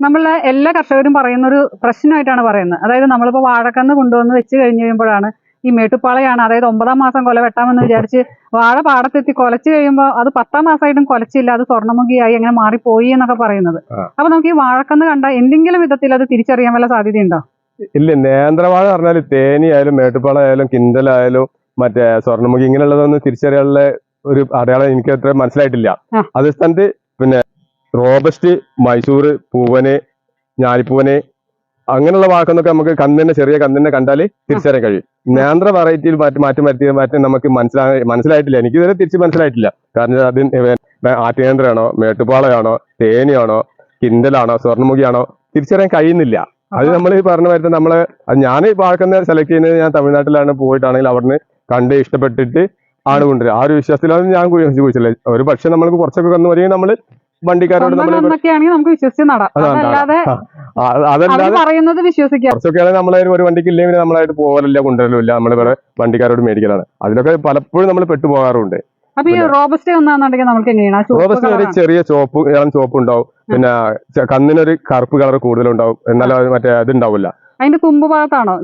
നമ്മളെ എല്ലാ കർഷകരും പറയുന്ന ഒരു പ്രശ്നമായിട്ടാണ് പറയുന്നത് അതായത് നമ്മളിപ്പോൾ വാഴക്കന്ന് കൊണ്ടുവന്ന് വെച്ച് കഴിഞ്ഞ് കഴിയുമ്പോഴാണ് ഈ മേട്ടുപ്പാളയാണ് അതായത് ഒമ്പതാം മാസം കൊല വെട്ടാമെന്ന് വിചാരിച്ച് വാഴ പാടത്തെത്തി കൊലച്ച് കഴിയുമ്പോൾ അത് പത്താം മാസമായിട്ടും കൊലച്ചില്ല അത് സ്വർണമുഖിയായി അങ്ങനെ മാറിപ്പോയി എന്നൊക്കെ പറയുന്നത്. അപ്പൊ നമുക്ക് ഈ വാഴക്കന്ന് കണ്ട എന്തെങ്കിലും വിധത്തിൽ അത് തിരിച്ചറിയാൻ വല്ല സാധ്യതയുണ്ടോ ഇല്ല നേന്ത്രവാഴ പറഞ്ഞാൽ തേനിയായാലും മേട്ടുപ്പാളായാലും കിണ്ടലായാലും മറ്റേ സ്വർണമുഖി ഇങ്ങനെയുള്ളതൊന്നും തിരിച്ചറിയാനുള്ള ഒരു അടയാളം എനിക്ക് അത്ര മനസ്സിലായിട്ടില്ല. അതേ സ്ഥാനത്ത് പിന്നെ റോബസ്റ്റ് മൈസൂർ പൂവന് ഞാലിപ്പൂവന് അങ്ങനെയുള്ള വാക്കെന്നൊക്കെ നമുക്ക് കന്നിനെ ചെറിയ കന്നിനെ കണ്ടാൽ തിരിച്ചറിയാൻ കഴിയും. നേന്ത്ര വെറൈറ്റിയിൽ മാറ്റി മാറ്റി മാറ്റി മാറ്റി നമുക്ക് മനസ്സിലാ മനസ്സിലായിട്ടില്ല. എനിക്ക് ഇതുവരെ തിരിച്ച് മനസ്സിലായിട്ടില്ല. കാരണം അത് ആറ്റേന്ദ്രയാണോ മേട്ടുപാളയാണോ തേനിയാണോ കിണ്ടലാണോ സ്വർണമുഖിയാണോ തിരിച്ചറിയാൻ കഴിയുന്നില്ല. അത് നമ്മൾ ഈ പറഞ്ഞ വരുന്നത് നമ്മൾ ഞാൻ വാഴക്കുന്ന സെലക്ട് ചെയ്യുന്നത് ഞാൻ തമിഴ്നാട്ടിലാണ് പോയിട്ടാണെങ്കിൽ അവിടുന്ന് കണ്ട് ഇഷ്ടപ്പെട്ടിട്ട് ആണ് കൊണ്ടുവരിക ആ ഒരു വിശ്വാസത്തിലാണ് ഞാൻ ചോദിച്ചില്ല ഒരു പക്ഷെ നമ്മൾക്ക് കുറച്ചൊക്കെ കന്നു വരികയും നമ്മൾ വണ്ടിക്കാരോട് കന്നൊക്കെയാണെങ്കിൽ നമുക്ക് വിശ്വസിച്ച് നടാം. അതല്ലാതെ പറയുന്നത് വിശ്വസിക്കാം. കുറച്ചൊക്കെയാണ് നമ്മളെ ഒരു വണ്ടിക്ക് ഇല്ലെങ്കിൽ നമ്മളായിട്ട് പോകലില്ല കൊണ്ടുവരലില്ല നമ്മൾ വേറെ വണ്ടിക്കാരോട് മേടിക്കലാണ്. അതിലൊക്കെ പലപ്പോഴും നമ്മൾ പെട്ടുപോകാറുണ്ട് അപ്പൊ ഈ റോബസ്റ്റ് ഒന്നാന്നുണ്ടെങ്കിൽ നമുക്ക് എങ്ങനെയാണ്? ഒരു ചെറിയ ചോപ്പ് ഇളം ചോപ്പ് ഉണ്ടാവും പിന്നെ കണ്ണിനൊരു കന്നിനൊരു കറുപ്പ് കളർ കൂടുതലുണ്ടാവും. എന്നാലും മറ്റേ ഇത് ഉണ്ടാവില്ല അതിന്റെ തുമ്പ് ഭാഗത്താണോ?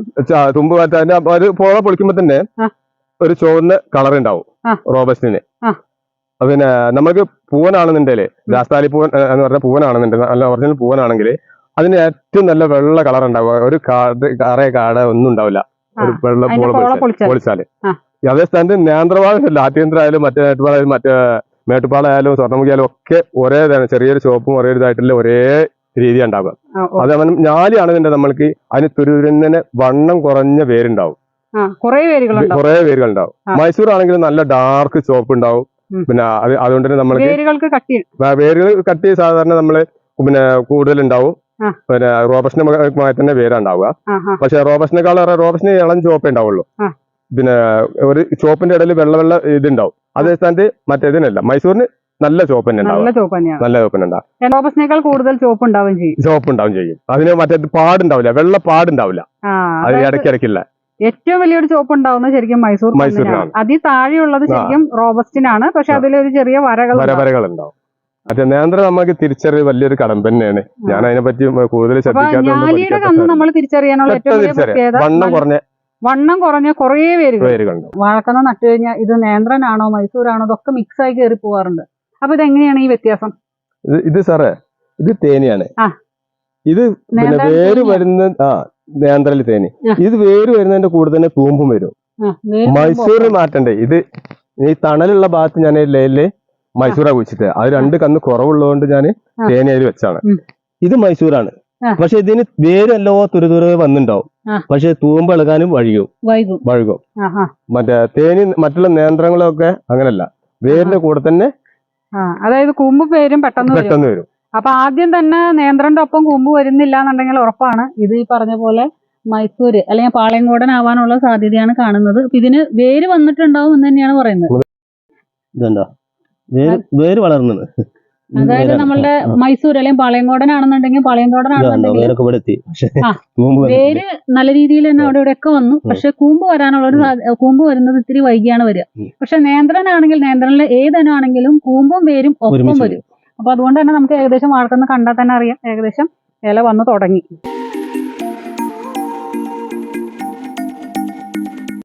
തുമ്പ് ഭാഗത്ത് അതിന്റെ ഒരു പോള പൊളിക്കുമ്പോ തന്നെ ഒരു ചുവന്ന കളർ ഉണ്ടാവും. റോബസ്റ്റിന്. പിന്നെ നമുക്ക് പൂവനാണെന്നുണ്ടെങ്കിൽ രാസ്താലി പൂവൻ എന്ന് പറഞ്ഞ പൂവനാണെന്നുണ്ടെങ്കിൽ നല്ല ഒറിജിനൽ പൂവനാണെങ്കിൽ അതിന് ഏറ്റവും നല്ല വെള്ള കളർ ഉണ്ടാവുക. ഒരു കാട് കറ കാട ഒന്നും ഉണ്ടാവില്ല. ഒരു. വെള്ള പൂള പൊളിച്ചാൽ. അതേ സ്ഥാനത്ത് നേന്ത്രപാളല്ല ആദ്യന്ത്ര ആയാലും മറ്റേ മേട്ടുപാളായാലും മറ്റേ മേട്ടുപാളായാലും സ്വർണമുഖിയായാലും ഒക്കെ ഒരേ തന്നെ ചെറിയൊരു ചുവപ്പും ഒരേ ഇതായിട്ടുള്ള ഒരേ രീതി ഉണ്ടാവുക. അതേപോലെ ഞാലിയാണെന്നുണ്ടെങ്കിൽ നമ്മൾക്ക് അതിന് തുരുതുരുന്നെ വണ്ണം കുറഞ്ഞ പേരുണ്ടാവും കുറെ വേരുകൾ ഉണ്ടാവും മൈസൂർ ആണെങ്കിൽ നല്ല ഡാർക്ക് ചുവപ്പ് ഉണ്ടാവും. പിന്നെ അത് അതുകൊണ്ട് തന്നെ നമ്മൾക്ക് വേരുകൾ കട്ട് ചെയ്ത് സാധാരണ നമ്മൾ പിന്നെ കൂടുതൽ ഉണ്ടാവും ആ. പിന്നെ റോബസ്റ്റിനുമായി തന്നെ വേരുണ്ടാവുക. പക്ഷെ റോബസ്റ്റിനേക്കാൾ റോബസ്റ്റിന് ഇളം ചുവപ്പേ ഉണ്ടാവുള്ളൂ. പിന്നെ ഒരു ചുവപ്പിന്റെ ഇടയിൽ വെള്ള വെള്ള ഇതുണ്ടാവും. അതേ സ്ഥാനത്ത് മറ്റേതിനല്ല. മൈസൂരിന് നല്ല ചോപ്പ് തന്നെ നല്ല ചോപ്പ് നല്ല ചോപ്പ് ഉണ്ടാവും കൂടുതൽ ചോപ്പ് ചെയ്യും. ചോപ്പ് ഉണ്ടാവും ചെയ്യും. അതിന് മറ്റേ പാടുണ്ടാവില്ല. വെള്ള പാടുണ്ടാവില്ല. അതിന് അത് ഇടയ്ക്കിടയ്ക്കില്ല. ഏറ്റവും വലിയൊരു ചോപ്പ് ഉണ്ടാവുന്നത് ശരിക്കും മൈസൂർ മൈസൂരിനാണ്. അതിൽ താഴെയുള്ളത് ശരിക്കും റോബസ്റ്റിനാണ്. പക്ഷെ. അതിലൊരു ചെറിയ വരകൾ വരകൾ ഉണ്ടാവും അതെ നേന്ത്ര നമുക്ക് തിരിച്ചറിയ വലിയൊരു കടം തന്നെയാണ്. ഞാൻ അതിനെ പറ്റി കൂടുതൽ പഠിക്കാത്ത നമ്മൾ തിരിച്ചറിയാനുള്ള തിരിച്ചറിയാം. വണ്ണം കുറഞ്ഞ വണ്ണം കുറഞ്ഞ കുറേ പേരുകൾ വേരുകളുണ്ടാവും വാഴക്കന്ന് നട്ടു കഴിഞ്ഞാൽ ഇത് നേന്ത്രനാണോ മൈസൂരാണോ ഇതൊക്കെ മിക്സ് ആയി കയറി പോവാറുണ്ട്. അപ്പൊ ഇതെങ്ങനെയാണ് ഈ വ്യത്യാസം? ഇത് സാറേ ഇത് തേനിയാണ്. ഇത് വേര് വരുന്ന ആ നേന്ത്രൽ തേനി. ഇത് വേര് വരുന്നതിന്റെ കൂടെ തന്നെ തൂമ്പും വരും. മൈസൂർ മാറ്റണ്ടേ? ഇത് ഈ തണലുള്ള ഭാഗത്ത് ഞാൻ ലേലിൽ മൈസൂറാ കുഴിച്ചിട്ട്. അത് രണ്ട് കന്ന് കുറവുള്ളതുകൊണ്ട് ഞാൻ തേനി അതിൽ വെച്ചാണ്. ഇത് മൈസൂരാണ്. പക്ഷെ ഇതിന് വേരല്ലോ തുരുതുറ വന്നിണ്ടാവും. പക്ഷെ തൂമ്പ് ഇളകാനും വഴിയും. വഴുകും മറ്റേ തേനി മറ്റുള്ള നേന്ത്രങ്ങളൊക്കെ അങ്ങനല്ല. വേരിന്റെ കൂടെ തന്നെ അതായത് കൂമ്പ് പേരും പെട്ടെന്ന് പെട്ടെന്ന് വരും. അപ്പൊ ആദ്യം തന്നെ നേന്ത്രന്റെ ഒപ്പം കൂമ്പ് വരുന്നില്ല എന്നുണ്ടെങ്കിൽ ഉറപ്പാണ്. ഇത് ഈ പറഞ്ഞ പോലെ മൈസൂര് അല്ലെങ്കിൽ പാളയംകോടൻ ആവാനുള്ള സാധ്യതയാണ് കാണുന്നത്. അപ്പൊ ഇതിന് വേര് വന്നിട്ടുണ്ടാവും എന്ന് തന്നെയാണ് പറയുന്നത്. ഇതുണ്ടോ? വേര് വേര് വളർന്നത്. അതായത് നമ്മളുടെ മൈസൂർ അല്ലെങ്കിൽ പാളയംകോടൻ ആണെന്നുണ്ടെങ്കിൽ പാളയംകോടൻ ആണെന്നുണ്ടെങ്കിൽ. വേര് നല്ല രീതിയിൽ തന്നെ അവിടെ ഇവിടെയൊക്കെ വന്നു. പക്ഷെ കൂമ്പ് വരാനുള്ള ഒരു കൂമ്പ് വരുന്നത് ഇത്തിരി വൈകിയാണ് വരിക. പക്ഷെ നേന്ത്രനാണെങ്കിൽ നേന്ത്രനിലെ ഏതനാണെങ്കിലും കൂമ്പും വേരും ഒപ്പം വരും. അപ്പൊ അതുകൊണ്ട് തന്നെ നമുക്ക് ഏകദേശം വാഴക്കുന്ന കണ്ടാൽ തന്നെ അറിയാം. ഏകദേശം ഇല വന്ന് തുടങ്ങി.